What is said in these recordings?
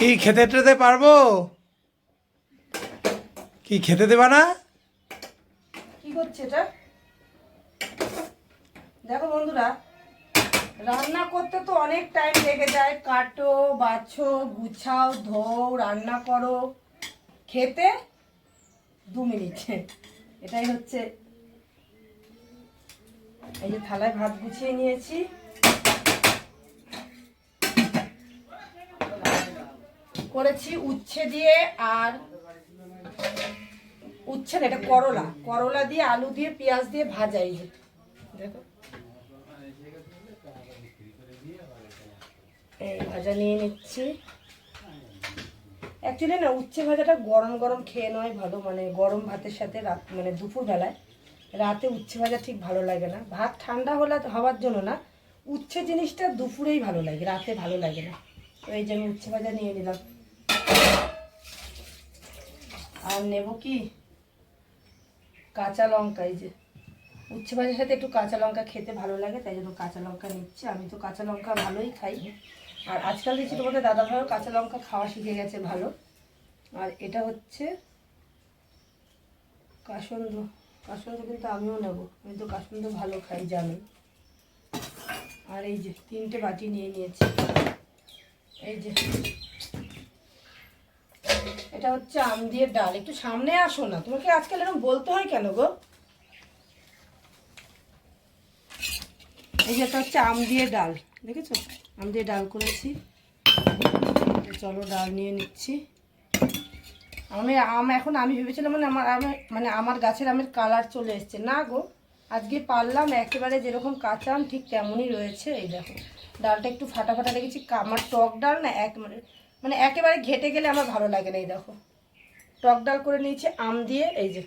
কি খেতে টেতে পারব? কি খেতে দেবা না? কি করছে এটা? দেখো বন্ধুরা, রান্না করতে তো অনেক টাইম লেগে যায়। কাটো, বাছো, গুছাও, ধোও, রান্না করো। খেতে দু মিনিট এটাই হচ্ছে। এই যে থালায় ভাত গুছিয়ে নিয়েছি। করেছি উচ্ছে দিয়ে আর উচ্ছে না, এটা করলা। করলা দিয়ে আলু দিয়ে, পেঁয়াজ দিয়ে ভাজা এই দেখো। এই ভাজা নিয়ে নিচ্ছি। অ্যাকচুয়ালি না, উচ্ছে ভাজাটা গরম গরম খেয়ে নয় ভালো মানে গরম ভাতের সাথে রাত মানে দুপুর বেলায় রাতে উচ্ছে ভাজা ঠিক ভালো লাগে না। ভাত ঠান্ডা হলে, হওয়ার জন্য না, উচ্ছে জিনিসটা দুপুরেই ভালো লাগে, রাতে ভালো লাগে না। তো এই যে আমি উচ্ছে ভাজা নিয়ে নিলাম। আর নেব কি? কাঁচা লঙ্কা, এই যে। উচ্ছে ভাজার সাথে একটু কাঁচা লঙ্কা খেতে ভালো লাগে, তাই জন্য কাঁচা লঙ্কা নিচ্ছি। আমি তো কাঁচা লঙ্কা ভালোই খাই। আর আজকাল দেখছি তোমাদের দাদা ভাইও কাঁচা লঙ্কা খাওয়া শিখে গেছে ভালো। আর এটা হচ্ছে কাসন্দ। কাসন্দ কিন্তু আমিও নেব। আমি তো কাসন্দ ভালো খাই, জানি। আর এই যে, তিনটে বাটি নিয়ে নিয়েছি। এই যে এটা হচ্ছে আম দিয়ে ডাল। একটু সামনে আসো না। তোমাকে আজকাল এরকম বলতে হয় কেন গো? এই যে এটা হচ্ছে আম দিয়ে ডাল। দেখেছ? আম দিয়ে ডাল করেছি। চলো ডাল নিয়ে নিচ্ছি। আমি আম এখন, আমি ভেবেছিলাম মানে আমার আমের মানে আমার গাছের আমের কালার চলে এসছে। না গো, আজকে পারলাম একেবারে যেরকম কাঁচা আম, ঠিক তেমনই রয়েছে। এই দেখো, ডালটা একটু ফাটা ফাটা রেখেছি কা- আমার টক ডাল না, এক মানে মানে একেবারে ঘেটে গেলে আমার ভালো লাগে না, এই দেখো। টক ডাল করে নিয়েছি, আম দিয়ে, এই যে।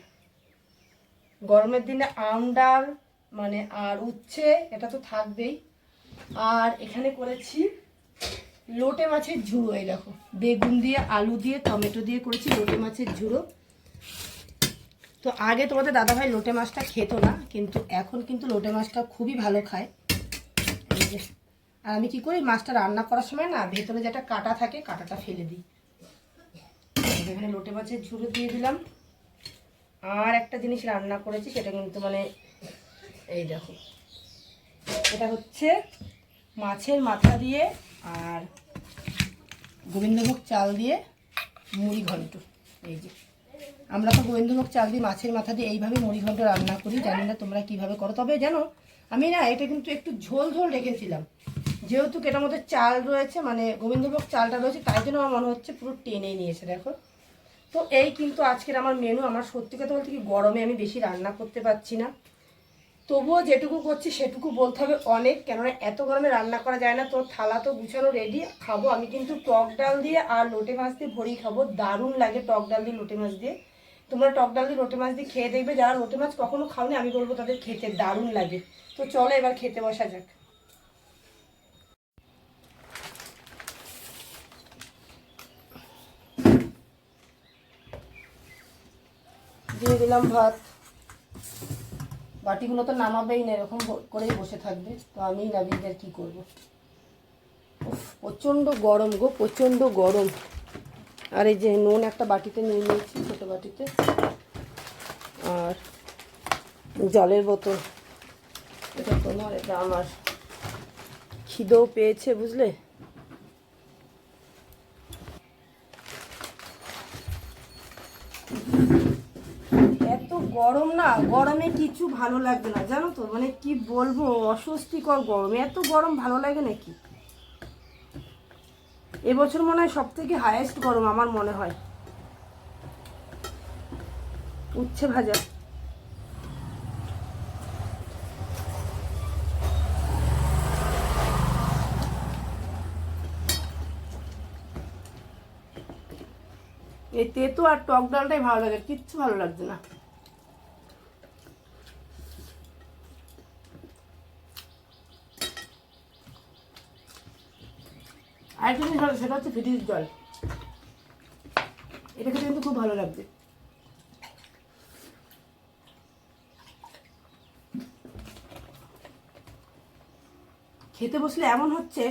গরমের দিনে আম ডাল মানে আর উচ্ছে, এটা তো থাকবেই। আর এখানে করেছি লোটে মাছের ঝুড়ো, এই দেখো। বেগুন দিয়ে, আলু দিয়ে, টমেটো দিয়ে করেছি লোটে মাছের ঝুড়ো। তো আগে তোমাদের দাদাভাই লোটে মাছটা খেত না, কিন্তু এখন কিন্তু লোটে মাছটা খুবই ভালো খায়। আর আমি কি করি, মাছটা রান্না করার সময় না ভেতরে যেটা কাটা থাকে, কাটাটা ফেলে দিই। এখানে লোটে মাছের ঝুড়ো দিয়ে দিলাম। আর একটা জিনিস রান্না করেছি, সেটা কিন্তু মানে এই দেখো। এটা হচ্ছে মাছের মাথা দিয়ে আর গোবিন্দভোগ চাল দিয়ে মুড়ি ঘন্ট। এই যে। আমরা তো গোবিন্দভোগ চাল দিয়ে মাছের মাথা দিয়ে এইভাবে মুড়ি ঘন্ট রান্না করি, জানি না তোমরা কীভাবে করো। তবে জানো, আমি না এটা কিন্তু একটু ঝোল ঝোল রেখেছিলাম। যেহেতু এটার মধ্যে চাল রয়েছে মানে গোবিন্দভোগ চালটা রয়েছে, তাই জন্য আমার মনে হচ্ছে পুরো টেনে নিয়েছে, দেখো। তো এই কিন্তু আজকের আমার মেনু আমার সত্যি কথা বলতে কি গরমে আমি বেশি রান্না করতে পারছি না। তবুও যেটুকু করছি সেটুকু বলতে হবে অনেক, কেননা এত গরমে রান্না করা যায় না, তো থালা তো গুছানো রেডি খাব। আমি কিন্তু টক ডাল দিয়ে আর লোটে মাছ দিয়ে ভরি খাব। দারুণ লাগে টক ডাল দিয়ে, লোটে মাছ দিয়ে। তোমরা টক ডাল দিয়ে, লোটে মাছ দিয়ে খেয়ে দেখবে, যারা লোটে মাছ কখনো খাওনি, আমি বলব তাদের খেতে দারুণ লাগে। তো চলো এবার খেতে বসা যাক। দিয়ে দিলাম ভাত। বাটিগুলো তো নামাবেই না, এরকম করেই বসে থাকবে। তো আমি নাবিদের কি করব? প্রচণ্ড গরম গো, প্রচণ্ড গরম। আর এই যে নুন একটা বাটিতে নিয়ে নিয়েছি, ছোটো বাটিতে। আর জলের বোতল। এটা তোমার, এটা আমার। খিদেও পেয়েছে, বুঝলে? গরম না, গরমে কিছু ভালো লাগবে না, জানো তো? মানে কি বলব, অস্বস্তিকর গরম। এত গরম ভালো লাগে নাকি? এবছর মনে হয় সব থেকে হায়েস্ট গরম আমার মনে হয়। উচ্ছে ভাজা। এই তেতো আর টক ডালটাই ভালো লাগে কিচ্ছু ভালো লাগছে না। আরেকটা জিনিস ভালো, সেটা হচ্ছে ফ্রিজ জল। এটা খেতে কিন্তু খুব ভালো লাগবে খেতে বসলে এমন হচ্ছে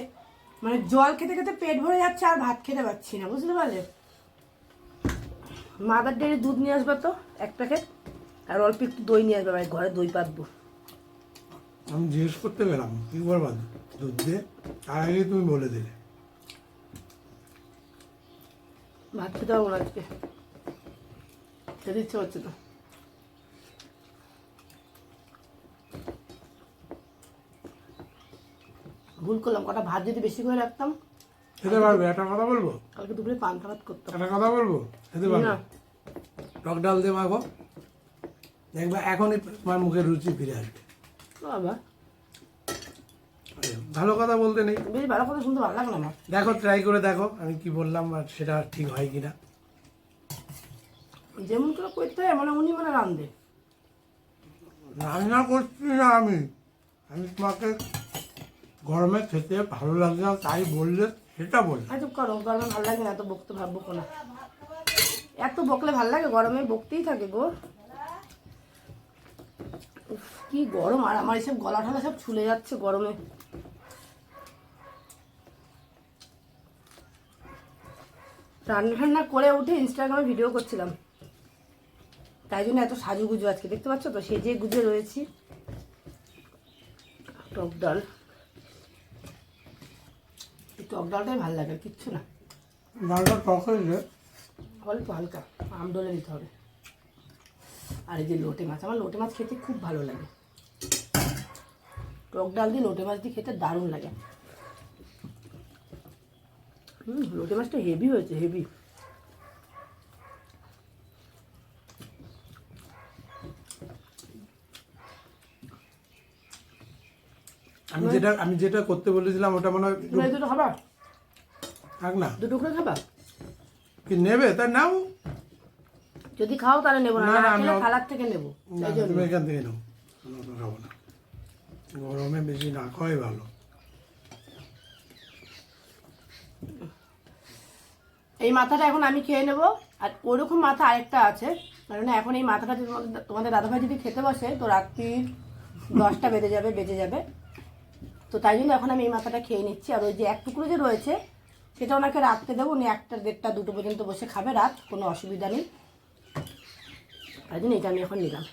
মানে জল খেতে খেতে পেট ভরে যাচ্ছে আর ভাত খেতে পারছি না, বুঝতে পারলে? মাদার ডেয়ারি দুধ নিয়ে আসবে তো, এক প্যাকেট, আর অল্প একটু দই নিয়ে আসবে ঘরে দই পাতবো। আমি জিজ্ঞেস করতে গেলাম কি করবা দুধ দিয়ে আগে তুমি বলে দিলে। ভাত খেতে পারব না আজকে। খেতে ইচ্ছে হচ্ছে না ভুল করলাম কটা ভাত যদি বেশি করে রাখতাম। খেতে পারবে একটা কথা বলব? কালকে দুপুরে পান্তা ভাত করতাম। একটা কথা বলব? খেতে পারবে? না। টক ডাল দিয়ে মাখো। দেখবে এখনই তোমার মুখের রুচি ফিরে আসবে। বাবা। ভালো কথা বলতে নেই। বেশ ভালো কথা শুনতে ভালো লাগল আমার দেখো ট্রাই করে দেখো আমি কি বললাম আর সেটা ঠিক হয় কিনা। যেমন করে করতে হয় মানে উনি মানে রান্ধে রান্না করছি না আমি। আমি তোমাকে গরমে খেতে ভালো লাগে না তাই বললে সেটা বললাম আর চুপ করো গরমে ভালো লাগে না এত বকতে ভাববো না এত বকলে ভালো লাগে গরমে বকতেই থাকে গো। কি গরম আর আমার এসব গলা ঠলা সব ছুলে যাচ্ছে গরমে। রান্না ঠান্না করে উঠে ইনস্টাগ্রামে ভিডিও করছিলাম। তাই জন্য এত সাজুগুজু আজকে দেখতে পাচ্ছ তো? সেজে গুজে রয়েছি। টক ডাল। টক ডালটাই ভালো লাগে কিচ্ছু না। ডালটা টক হয়েছে অল্প হালকা আম ডলে দিতে হবে। আর এই যে লোটে মাছ আমার লোটে মাছ খেতে খুব ভালো লাগে। টক ডাল দিয়ে লোটে মাছ দিয়ে খেতে দারুণ লাগে। হুম লোটে মাছটা হেভি হয়েছে হেভি আমি যেটা আমি যেটা করতে বলেছিলাম ওটা মনে হয় দুটো খাবা? থাক না। দুটো করে খাবা? কি নেবে? তা নাও। যদি খাও তাহলে নেব না না, আমি- খালার থেকে নেব তুমি এখান থেকে নাও। খাব না। গরমে বেশি না খাওয়াই ভালো। এই মাথাটা এখন আমি খেয়ে নেব, আর ওরকম মাথা আরেকটা আছে। কারণ এখন এই মাথাটা তোমাদের- দাদাভাই যদি খেতে বসে, তো রাত্রি দশটা বেজে যাবে বেজে যাবে। তো তাই জন্য এখন আমি এই মাথাটা খেয়ে নিচ্ছি। আর ওই যে এক টুকরো যে রয়েছে, সেটা ওনাকে রাখতে দেবো, উনি একটা দেড়টা, দুটো পর্যন্ত বসে খাবে রাত, কোনো অসুবিধা নেই। তাই জন্য এটা আমি এখন নিলাম।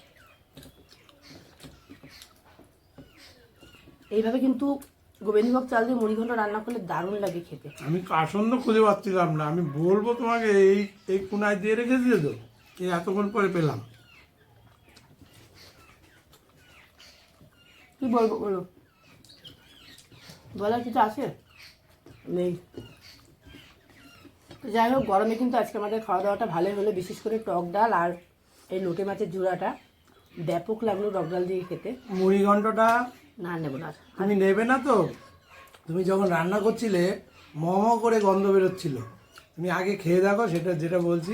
এইভাবে কিন্তু গোবিন্দভোগ চাল দিয়ে মুড়ি ঘন্ট রান্না করলে দারুণ লাগে খেতে। আমি আসন্ন খুঁজে পাচ্ছিলাম না আমি বলব তোমাকে এই এই কোনায় দিয়ে রেখে দিয়ে তো এই এতক্ষণ পরে পেলাম। কি বলব বলো? বলার কিছু আছে? নেই। তো যাই হোক গরমে কিন্তু আজকে আমাদের খাওয়া দাওয়াটা ভালোই হলো বিশেষ করে টক ডাল আর এই লোটে মাছের জুড়াটা ব্যাপক লাগল টক ডাল দিয়ে খেতে। মুড়ি ঘন্টটা না নেব না। তুমি নেবে না তো? তুমি যখন রান্না করছিলে মম করে গন্ধ বেরোচ্ছিল। তুমি আগে খেয়ে দেখো সেটা যেটা বলছি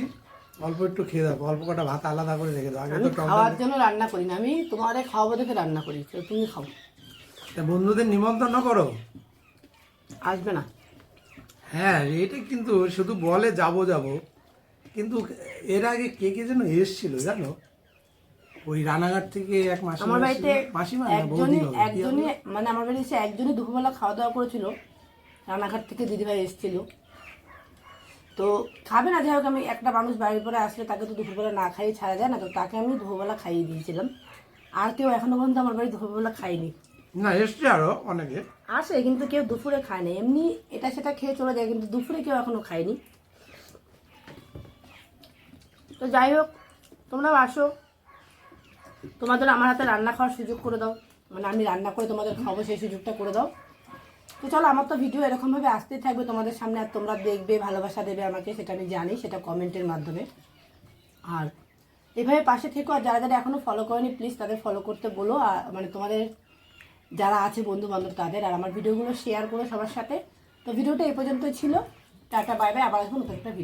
অল্প একটু খেয়ে দেখো। অল্প কটা ভাত আলাদা করে রেখে দাও। আগে তো খাওয়ার জন্য রান্না করি না। আমি তোমাদের খাওয়াবো দেখে রান্না করি। তুমি খাও। তা বন্ধুদের নিমন্ত্রণ করো। আসবে না। হ্যাঁ এটা কিন্তু শুধু বলে যাব যাব। কিন্তু এর আগে কে কে যেন এসছিল জানো? ওই রানাঘাট থেকে এক মাসিমা আমার বাড়িতে মাসিমা একজনই? একজনই মানে আমার বাড়িতে এসে একজনই দুপুরবেলা খাওয়া দাওয়া করেছিল। রানাঘাট থেকে দিদিভাই এসেছিল। তো খাবে না যাই হোক আমি একটা মানুষ বাড়ির পরে আসলে তাকে তো দুপুরবেলা না খাইয়ে ছাড়া যায় না তো তাকে আমি দুপুরবেলা খাইয়ে দিয়েছিলাম। আর কেউ এখনও পর্যন্ত আমার বাড়ি দুপুরবেলা খায়নি। না এসছে আরও অনেকে। আসে কিন্তু কেউ দুপুরে খায় না এমনি এটা সেটা খেয়ে চলে যায় কিন্তু দুপুরে কেউ এখনও খায়নি। তো যাই হোক তোমরাও আসো। তোমাদের আমার হাতে রান্না খাওয়ার সুযোগ করে দাও। মানে আমি রান্না করে তোমাদের খাব সেই সুযোগটা করে দাও। তো চলো, আমার তো ভিডিও এরকমভাবে আসতেই থাকবে তোমাদের সামনে, আর তোমরা দেখবে, ভালোবাসা দেবে আমাকে, সেটা আমি জানি, সেটা কমেন্টের মাধ্যমে। আর এভাবে পাশে থেকো, আর যারা যারা এখনও ফলো করেনি প্লিজ তাদের ফলো করতে বলো। আর মানে তোমাদের যারা আছে বন্ধু বান্ধব তাদের, আর আমার ভিডিওগুলো শেয়ার করো সবার সাথে। তো ভিডিওটা এই পর্যন্তই ছিল। টাটা বাই বাই আবার আসব নতুন একটা ভিডিও